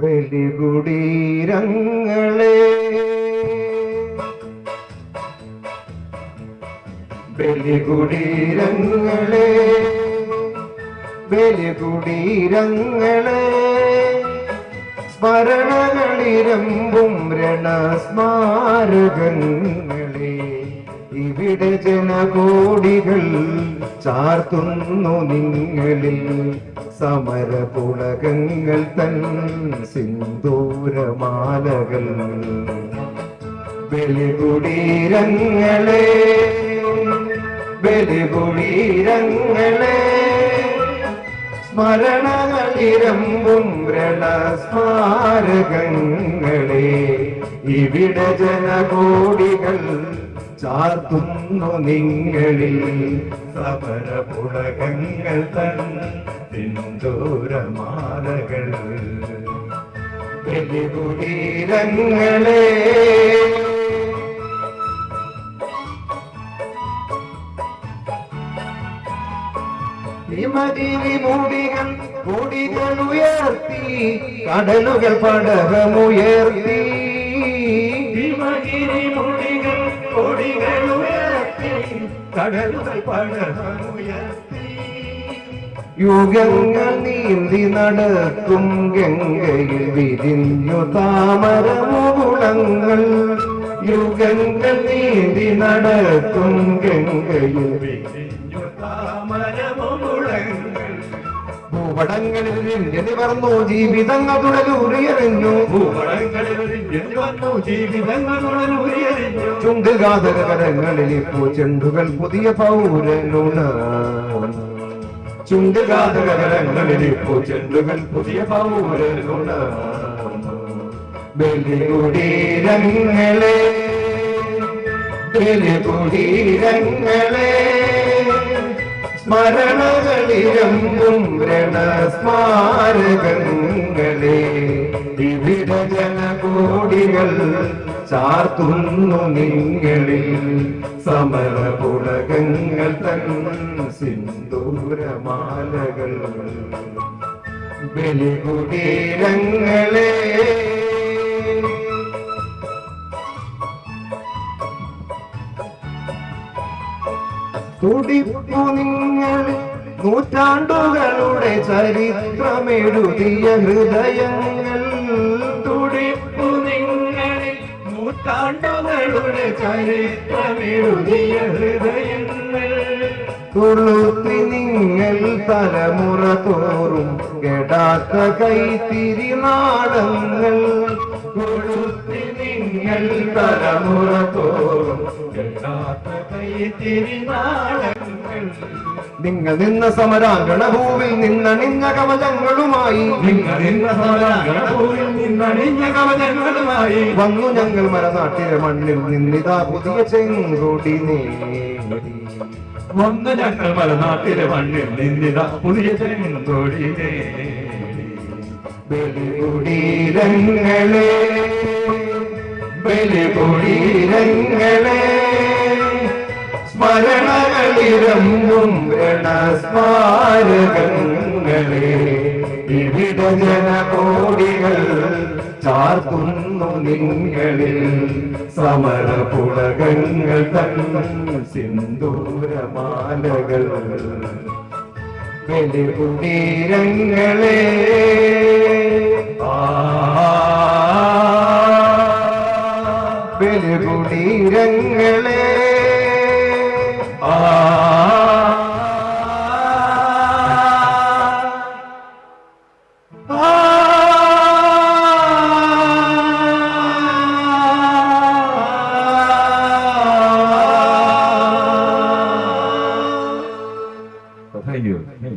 ബലികുടീരങ്ങളെ. ബലികുടീരങ്ങളെ ബലികുടീരങ്ങളെ. സ്മരണകളിരമ്പും രണസ്മാരകങ്ങളെ. ഇവിടെ ജനകോടികൾ ചാർത്തുന്നു നിങ്ങളിൽ. സമരപുളകങ്ങൾ തൻ സിന്ദൂരമാലകൾ. ബലികുടീരങ്ങളെ ബലികുടീരങ്ങളെ. സ്മരണകളിരമ്പും വ്രണസ്മാരകങ്ങളെ. ഇവിടെ ജനകോടികൾ ചാർത്തുന്നു നിങ്ങളിൽ സമരപുളകങ്ങൾ തൻ സിന്ദൂരമാലകൾ. ഹിമഗിരി മൂടികൾ കൊടികൾ ഉയർത്തി കടലുകൾ പടകമുയർത്തി യുഗങ്ങൾ നീന്തി നടക്കും ഗംഗയിൽ വിരിഞ്ഞു താമരമുകുളങ്ങൾ യുഗങ്ങൾ നീന്തി നടക്കും ഗംഗയിൽ ഭൂപടങ്ങളിൽ നിന്റെ പറന്നു ജീവിതങ്ങൾ തുടരൂറിയെറിഞ്ഞു ഭൂപടങ്ങളിൽ ജീവിതങ്ങൾ ചുണ്ടുകാതകരങ്ങളിൽ ഇപ്പോ ചെണ്ടുകൾ പുതിയ പൗരനുണ. ചുണ്ടുകാതകരങ്ങളിൽ ഇപ്പോ ചെണ്ടുകൾ പുതിയ പൗരനുണ. ബലികുടീരങ്ങളെ ബലികുടീരങ്ങളെ. സ്മരണകളിരമ്പും രണസ്മാരകങ്ങളെ വിവിധ ജനകോടികൾ ചാർത്തുന്നു നിങ്ങളിൽ. സമരപുളകങ്ങൾ തൻ സിന്ദൂരമാലകൾ. ബലികുടീരങ്ങളെ തുടിപ്പു നിങ്ങൾ നൂറ്റാണ്ടുകളുടെ ചരിത്രമെഴുതിയ ഹൃദയങ്ങൾ. തുടിപ്പു നിങ്ങൾ നൂറ്റാണ്ടുകളുടെ ചരിത്രമെഴുതിയ ഹൃദയങ്ങൾ. കൊളുത്തി നിങ്ങൾ തലമുറ തോറും കെടാത്ത കൈത്തിരി നാടങ്ങൾ തുളുത്തി നിങ്ങൾ തലമുറ തോറും കേൾക്കാത്ത കൈത്തിരിനാളങ്ങൾ നിങ്ങൾ നിന്ന സമരാങ്കണ ഭൂവിൽ നിന്നണിഞ്ഞ കവചങ്ങളുമായി നിങ്ങൾ ഇന്ന സമരഭൂമിൽ നിന്നണിഞ്ഞ കവചങ്ങളുമായി വന്നു ഞങ്ങൾ മരനാട്ടിലെ മണ്ണിൽ നിന്നിതാ പുതിയ ചെങ്കൊടി നേടി. വന്ന് ഞങ്ങൾ മലനാട്ടിലെ മണ്ണിൽ നിന്നിത. പുതിയ ബലികുടീരങ്ങളെ ബലികുടീരങ്ങളെ സ്മരണകളിരമ്പും രണസ്മാരകങ്ങളെ വിവിധ ജനകോടികൾ ചാർത്തുന്നു നിങ്ങളിൽ സമരപുളകങ്ങൾ തൻ സിന്ദൂരമാലകൾ. വെളിപുടീരങ്ങളെ ആ 那有那有